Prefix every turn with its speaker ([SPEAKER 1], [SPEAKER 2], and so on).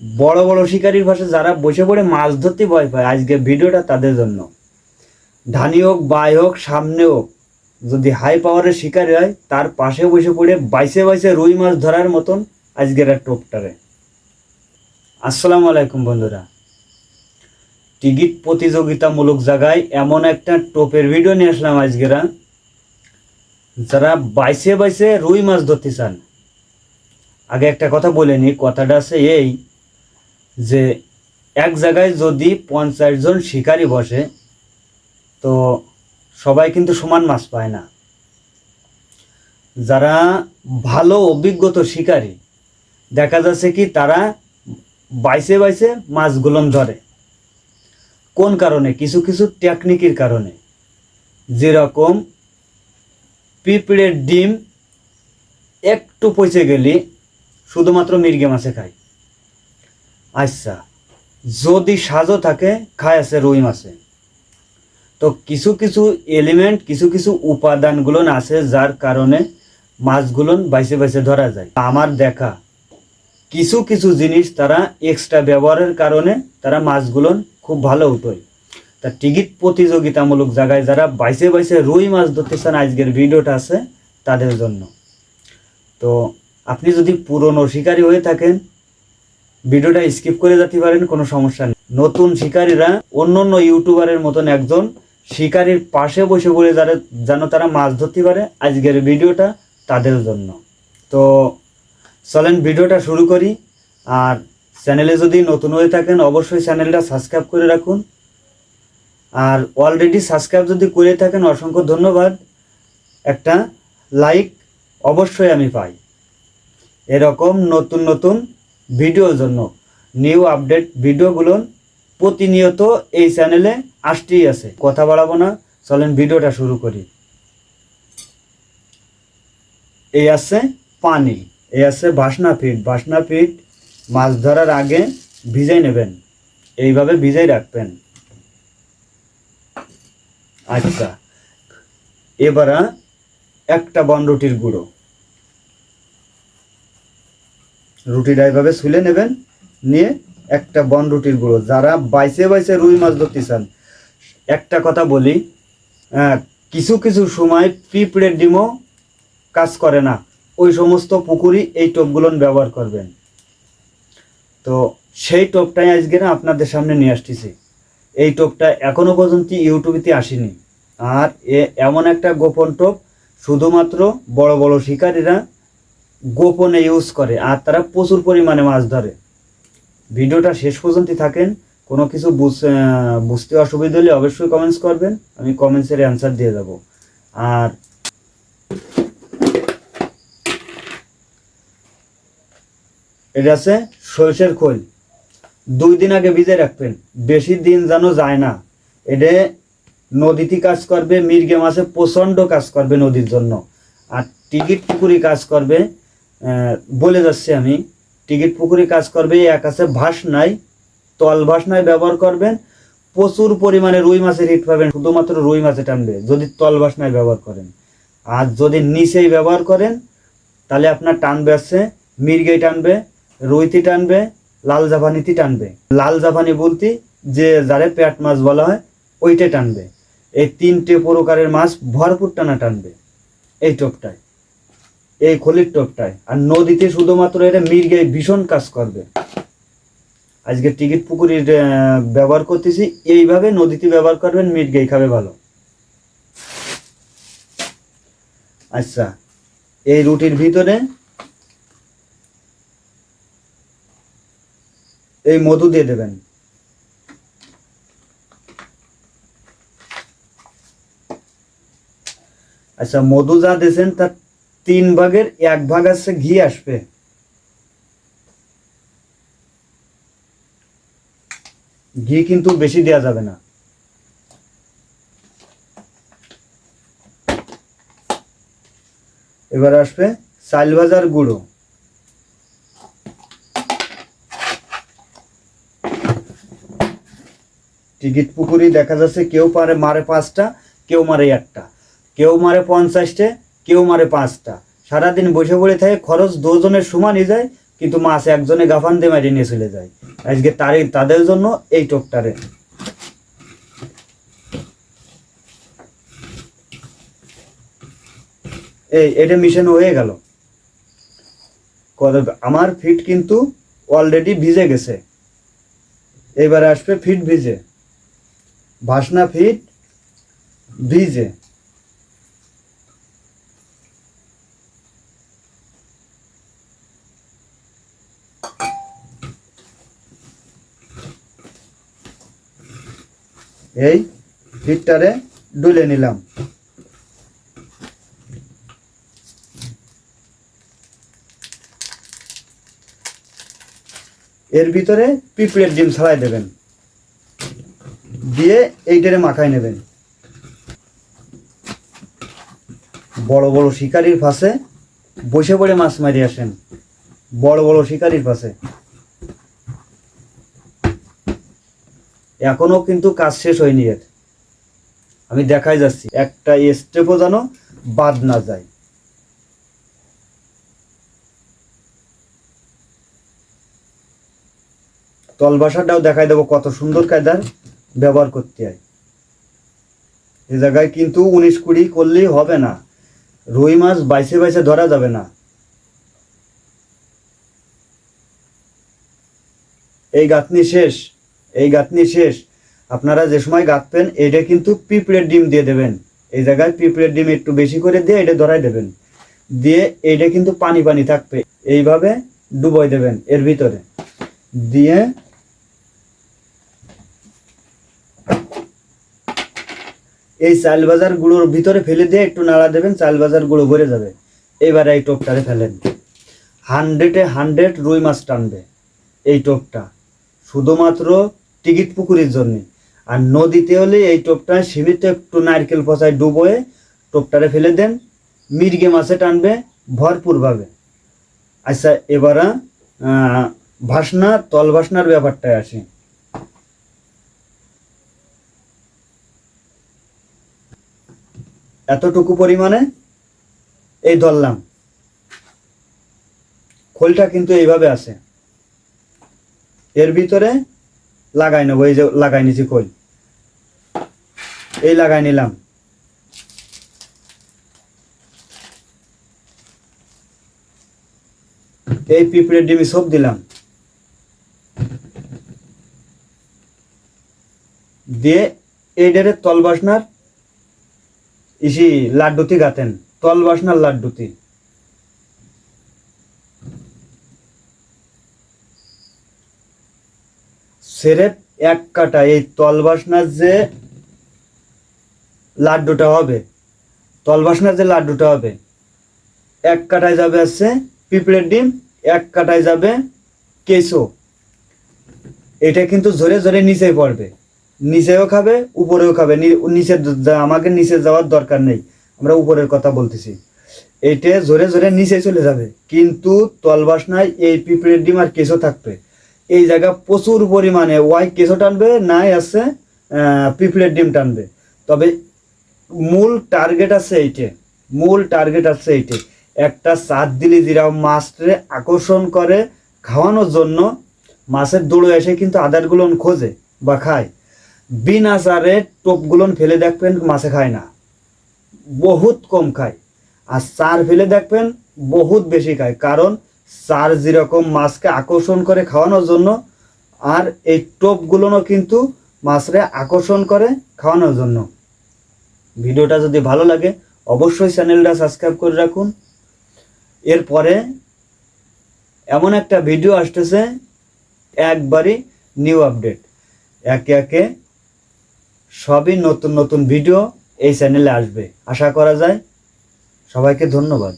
[SPEAKER 1] বড় বড় শিকারির পাশে যারা বসে পড়ে মাছ ধরতে ভয় পায়, আজকে ভিডিওটা তাদের জন্য। ধানি হোক, বাই হোক, সামনে হোক, যদি হাই পাওয়ারের শিকারি হয়, তার পাশে বসে পড়ে বাইসে বাইসে রুই মাছ ধরার মতন আজকের টোপটারে। আসসালামু আলাইকুম বন্ধুরা। টিকিট প্রতিযোগিতামূলক জায়গায় এমন একটা টোপের ভিডিও নিয়ে আসলাম আজকেরা। যারা বাইসে বাইসে রুই মাছ ধরতে চান, আগে একটা কথা বলে নিই, কথাটা আছে এই যে এক জায়গায় যদি পঞ্চাশ জন শিকারি বসে, তো সবাই কিন্তু সমান মাছ পায় না। যারা ভালো অভিজ্ঞত শিকারী, দেখা যাচ্ছে কি তারা বাইসে বাইসে মাছগুলো ধরে। কোন কারণে? কিছু কিছু টেকনিকের কারণে। যেরকম পিঁপড়ের ডিম একটু পচে গেলে শুধুমাত্র মির্গে মাছে খায়। আচ্ছা যদি সাজও থাকে, খায় আছে রুই মাছে তো কিছু কিছু এলিমেন্ট কিছু কিছু উপাদানগুলো আছে, যার কারণে মাছগুলো বাইসে বাইসে ধরা যায়। আমার দেখা, কিছু কিছু জিনিস তারা এক্সট্রা ব্যবহারের কারণে তারা মাছগুলো খুব ভালো উঠোয় তা টিকিট প্রতিযোগিতামূলক জায়গায় যারা বাইসে বাইসে রুই মাছ ধরতে চান আজকের ভিডিওটা আছে তাদের জন্য। তো আপনি যদি পুরনো শিকারী হয়ে থাকেন ভিডিওটা স্কিপ করে যেতে পারেন, কোনো সমস্যা নেই। নতুন শিকারীরা অন্য অন্য ইউটিউবারের মতন একজন শিকারীর পাশে বসে বলে যারা যেন তারা মাছ ধরতে পারে আজকের ভিডিওটা তাদের জন্য। তো চলেন ভিডিওটা শুরু করি। আর চ্যানেলে যদি নতুন হয়ে থাকেন, অবশ্যই চ্যানেলটা সাবস্ক্রাইব করে রাখুন। আর অলরেডি সাবস্ক্রাইব যদি করে থাকেন, অসংখ্য ধন্যবাদ। একটা লাইক অবশ্যই আমি পাই। এরকম নতুন নতুন ভিডিওর জন্য। নিউ আপডেট ভিডিওগুলো প্রতিনিয়ত এই চ্যানেলে আসতেই আছে। কথা বাড়াবো না, চলেন ভিডিওটা শুরু করি। এই আছে পানি, এই আছে বাসনা ফিট বাসনা ফিট মাছ ধরার আগে ভিজাই নেবেন। এইভাবে ভিজাই রাখবেন। আচ্ছা এবার একটা বনরুটির গুঁড়ো। রুটিটা এইভাবে ছুলে নেবেন, নিয়ে একটা বন রুটির গুঁড়ো। যারা বাইসে বাইসে রুই মাছ ধরতে চান, একটা কথা বলি কিছু কিছু সময় পিঁপড়ের ডিমও কাজ করে না। ওই সমস্ত পুকুরি এই টোপগুলো ব্যবহার করবেন। তো সেই টোপটাই আজকে না আপনাদের সামনে নিয়ে আসতেছি। এই টোপটা এখনও পর্যন্ত ইউটিউবেতে আসেনি। আর এমন একটা গোপন টোপ, শুধুমাত্র বড় বড় শিকারীরা গোপনে ইউজ করে, আর তারা প্রচুর পরিমাণে মাছ ধরে। ভিডিওটা শেষ পর্যন্ত থাকেন। কোনো কিছু বুঝ- বুঝতে অসুবিধা হলে অবশ্যই কমেন্টস করবেন। আমি কমেন্টসের অ্যান্সার দিয়ে যাব আর এটা আছে সরষের খোল। দুই দিন আগে ভিজে রাখবেন। বেশি দিন যেন যায় না। এটা নদীতে কাজ করবে, মির্গে মাছে প্রচণ্ড কাজ করবে নদীর জন্য। আর টিকিট পুকুরি কাজ করবে। বলে যাচ্ছি আমি, টিকিট পুকুরি কাজ করবে এক আছে ভাস নাই, তল ভাস নাই ব্যবহার করবেন, প্রচুর পরিমাণে রুই মাছের হিট পাবেন, শুধুমাত্র রুই মাছে টানবে, যদি তল ভাস নাই ব্যবহার করেন। আর যদি নিচেই ব্যবহার করেন, তাহলে আপনার টানবে আছে, মির্গেই টানবে, রুইতি টানবে, লাল জাপানিতি টানবে। লাল জাপানি বলতে যে যারে পেট মাছ বলা হয় ওইটাই টানবে। এই তিনটে প্রকারের মাছ ভরপুর টানা টানবে, এই টোপটায়। এই খলির টোপটায়। আর নদীতে শুধুমাত্র এটা মির্গে ভীষণ কাজ করবে। আজকে টিকিট পুকুরির ব্যবহার করতেছি, এইভাবে নদীতে ব্যবহার করবেন মির্গেই খাবে ভালো। আচ্ছা এই রুটির ভিতরে এই মধু দিয়ে দেবেন। আচ্ছা মধু যা দিয়েছেন, তার তিন ভাগের এক ভাগ আছে, ঘি আসবে। ঘি কিন্তু বেশি দেওয়া যাবে না। এবার আসবে চাল ভাজার গুঁড়ো। টিকিট পুকুরি দেখা যাচ্ছে, কেউ পারে মারে পাঁচটা, কেউ মারে একটা। কেউ মারে পঞ্চাশটা কেউ মারে পাঁচটা। সারাদিন বসে পড়ে থাকে, খরচ দুজনের সমানই যায়, কিন্তু মাছ একজনে গাফান দিয়ে মারিয়ে নিয়ে চলে যায়। আজকে তারই তাদের জন্য এই টোপটারে। এই, এটা মিশানো হয়ে গেল। আমার ফিট কিন্তু অলরেডি ভিজে গেছে। এবারে আসবে ফিট ভিজে। ভাসনা ফিট ভিজে। এই ফিটটারে ডুলে নিলাম। এর ভিতরে পিঁপড়ের ডিম ছাড়াই দেবেন। দিয়ে এইটারে মাখায় নেবেন। বড় বড় শিকারির পাশে বসে পড়ে মাছ মারি আসেন। বড় বড় শিকারির পাশে। এখনও কিন্তু কাজ শেষ হয়নি এর। আমি দেখাই যাচ্ছি, একটা স্টেপও যেন বাদ না যায়। তলবাসাটাও দেখাই দেবো কত সুন্দর কায়দার ব্যবহার করতে হয়। এ জায়গায় কিন্তু উনিশ কুড়ি করলেই হবে না। রুই মাছ বাইসে বাইসে ধরা যাবে না। এই গাঁথনি শেষ। এই গাঁথনি শেষ। আপনারা যে সময় গাঁথবেন, এটা কিন্তু পিঁপড়ের ডিম দিয়ে দেবেন। এই জায়গায় পিঁপড়ের ডিম একটু বেশি করে দিয়ে এটা ধরাই দেবেন। দিয়ে এইটা কিন্তু পানি পানি থাকবে। এইভাবে ডুবই দেবেন এর ভিতরে। দিয়ে এই চাল বাজার গুঁড়োর ভিতরে ফেলে দিয়ে একটু নাড়া দেবেন চাল বাজার গুঁড়ো ভরে যাবে। এবারে এই টোপটারে ফেলেন। হান্ড্রেডে হান্ড্রেড রুই মাছ টানবে এই টোপটা। শুধুমাত্র টিকিট পুকুরের জন্য। আর নদীতে হলে এই টোপটা সীমিত একটু নারকেল পচায় ডুবোয়ে টোপটারে ফেলে দেন। মির্গে মাছে টানবে ভরপুরভাবে আচ্ছা এবারে ভাসনা, তল ভাসনার ব্যাপারটায় আসি। এতটুকু পরিমাণে এই ধরলাম। খোলটা কিন্তু এইভাবে আছে। এর ভিতরে লাগাই নেব, এই যে লাগাই নিছি কই? এই লাগাই নিলাম। এই পিঁপড়ের ডিমি সব দিলাম। দিয়ে এই ডেরে তল বাসনার ইসি লাড্ডুতি গাতেন তল বাসনার লাড্ডুতি। সেরেপ এক কাটা এই তলবাসনার যে লাড্ডুটা হবে, তলবাসনার যে লাড্ডুটা হবে, এক কাটায় যাবে আছে পিঁপড়ের ডিম, এক কাটায় যাবে কেসো এটা কিন্তু জোরে জোরে নিচে পড়বে। নিচেও খাবে, উপরেও খাবে। নিচে আমাকে নিচে যাওয়ার দরকার নেই। আমরা উপরের কথা বলতেছি। এটা জোরে জোরে নিচে চলে যাবে। কিন্তু তলবাসনায় এই পিঁপড়ের ডিম আর কেঁচো থাকবে। এই জায়গা প্রচুর পরিমাণে ওয়াই কেঁচো টানবে, নাই আছে পিঁপড়ের ডিম টানবে। তবে মূল টার্গেট আছে এইটে, মূল টার্গেট আছে এইটে। একটা চার দিলি যেরকম মাছরে আকর্ষণ করে খাওয়ানোর জন্য মাছের দৌড়ে এসে কিন্তু আদারগুলো খোঁজে বা খায়। বিনা চারে টোপগুলোন ফেলে দেখবেন মাছে খায় না। বহুত কম খায়। আর চার ফেলে দেখবেন বহুত বেশি খায়। কারণ চার যেরকম মাছকে আকর্ষণ করে খাওয়ানোর জন্য, আর এই টোপগুলোনও কিন্তু মাছরে আকর্ষণ করে খাওয়ানোর জন্য। ভিডিওটা যদি ভালো লাগে, অবশ্যই চ্যানেলটা সাবস্ক্রাইব করে রাখুন। এরপরে এমন একটা ভিডিও আসতেছে, একবারই নিউ আপডেট। একে একে সবই নতুন নতুন ভিডিও এই চ্যানেলে আসবে। আশা করা যায়, সবাইকে ধন্যবাদ।